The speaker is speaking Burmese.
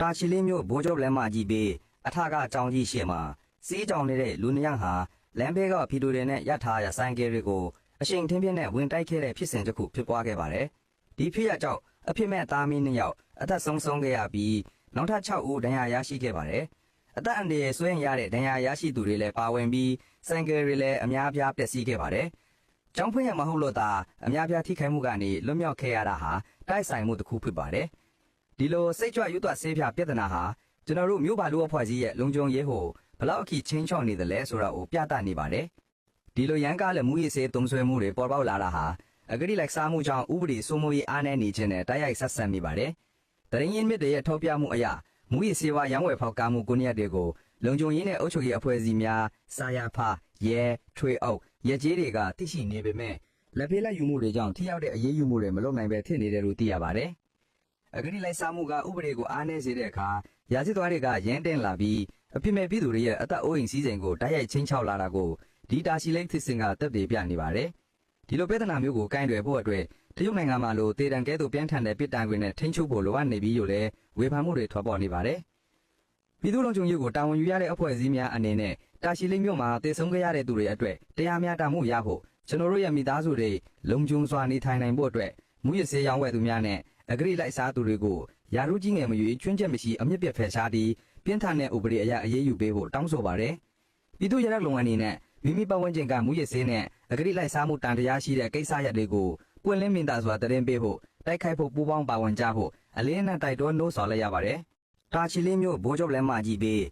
တာချီလေးမျိုးဘိုးချုပ်လမ်းမကြီးပေးအထကအကြောင်းကြီးရှေ့မှာစီးကြောင်နေတဲ့လူနှစ်ယောက်ဟာလမ်းဘေးကဖီတူတွေနဲ့ရထားရဆိုင်ကယ်တွေကိုအရှိန်ထင်းပြင်းနဲ့ဝင်တိုက်ခဲ့တဲ့ဖြစ်စဉ်တစ်ခုဖြစ်ပွားခဲ့ပါတယ်။ဒီဖြစ်ရကြောင့်အဖြစ်မဲ့သားမီးနှစ်ယောက်အသက်ဆုံးရှုံးခဲ့ရပြီးနောက်ထပ်6ဦးဒဏ်ရာရရှိခဲ့ပါတယ်။အသက်အန္တရာယ်ဆွေးရင်ရတဲ့ဒဏ်ရာရရှိသူတွေလည်းပါဝင်ပြီးဆိုင်ကယ်တွေလည်းအများအပြားပျက်စီးခဲ့ပါတယ်။ကျောင်းဖွင့်ရမဟုတ်လို့သာအများအပြားထိခိုက်မှုကနေလွတ်မြောက်ခဲ့ရတာဟာတိုက်ဆိုင်မှုတစ်ခုဖြစ်ပါတယ်။ ဒီလိုစိတ်ကြွရွတ်သွဆေးပြပြဿနာဟာကျွန်တော်တို့မြို့ပါလူအဖွဲ့အစည်းရဲ့လုံခြုံရေးကိုဘလောက်အထိချင်းချော့နေသလဲဆိုတာကိုပြသနေပါတယ်။ဒီလိုရန်ကားလည်းမူရည်စေးတုံးဆွဲမှုတွေပေါ်ပေါက်လာတာဟာအဂတိလိုက်စားမှုကြောင့်ဥပဒေစိုးမိုးရေးအားနည်းနေခြင်းနဲ့တိုက်ရိုက်ဆက်ဆံနေပါတယ်။တရင်ရင်မြစ်တွေရဲ့ထောက်ပြမှုအရမူရည်စေဝါရောင်းဝယ်ဖောက်ကားမှုကိုနည်းတွေကိုလုံခြုံရေးနဲ့အုပ်ချုပ်ရေးအဖွဲ့အစည်းများစာရဖရဲထွေအုပ်ရဲကြီးတွေကသိရှိနေပေမဲ့လက်ဖေးလက်ယူမှုတွေကြောင့်ထိရောက်တဲ့အရေးယူမှုတွေမလုပ်နိုင်ပဲဖြစ်နေတယ်လို့သိရပါတယ်။ အဂတိလိုက်စားမှုကဥပဒေကိုအားနည်းစေတဲ့အခါရာဇစ်သွားတွေကရန်တင်လာပြီးအပြစ်မဲ့ပြည်သူတွေရဲ့အသက်အိုးအိမ်စည်းစိမ်ကိုတိုက်ရိုက်ချင်းချောက်လာတာကိုဒီတာရှိလိမ့်သစ်စင်ကတက်တည်ပြနေပါတယ်။ဒီလိုပြဿနာမျိုးကိုကင်တွယ်ဖို့အတွက်တရုတ်နိုင်ငံမှာလိုတေတံကဲသို့ပြန်ထန်တဲ့ပြည်တိုင်ခွင်နဲ့ထိန်းချုပ်ဖို့လိုအပ်နေပြီးလို့လည်းဝေဖန်မှုတွေထွက်ပေါ်နေပါတယ်။ပြည်သူ့လုံခြုံရေးကိုတာဝန်ယူရတဲ့အဖွဲ့အစည်းများအနေနဲ့တာရှိလိမ့်မြို့မှာတည်ဆုံခဲ့ရတဲ့သူတွေအတွက်တရားမျှတမှုရဖို့ကျွန်တော်တို့ရဲ့မိသားစုတွေလုံခြုံစွာနေထိုင်နိုင်ဖို့အတွက်မူရစ်စေးရောင်းဝယ်သူများနဲ့ အဂရိလိုက်စားသူတွေကိုယာရုကြီးငယ်မရွေးချွင်းချက်မရှိအမြင့်ပြတ်ဖယ်ရှားပြီးပြင်းထန်တဲ့ဥပဒေအရအရေးယူပေးဖို့တောင်းဆိုပါတယ်။ပြည်သူ့ရရက်လုံအနေနဲ့မိမိပတ်ဝန်းကျင်ကမူရစ်ဆေးနဲ့အဂရိလိုက်စားမှုတန်တရားရှိတဲ့ကိစ္စရပ်တွေကိုပွင့်လင်းမြင်သာစွာတရင်ပေးဖို့တိုက်ခိုက်ဖို့ပူးပေါင်းပါဝင်ကြဖို့အလေးအနက်တိုက်တွန်းနှိုးဆော်လိုက်ရပါတယ်။တာချီလေးမျိုးဘိုးချုပ်လမ်းမကြီးပေး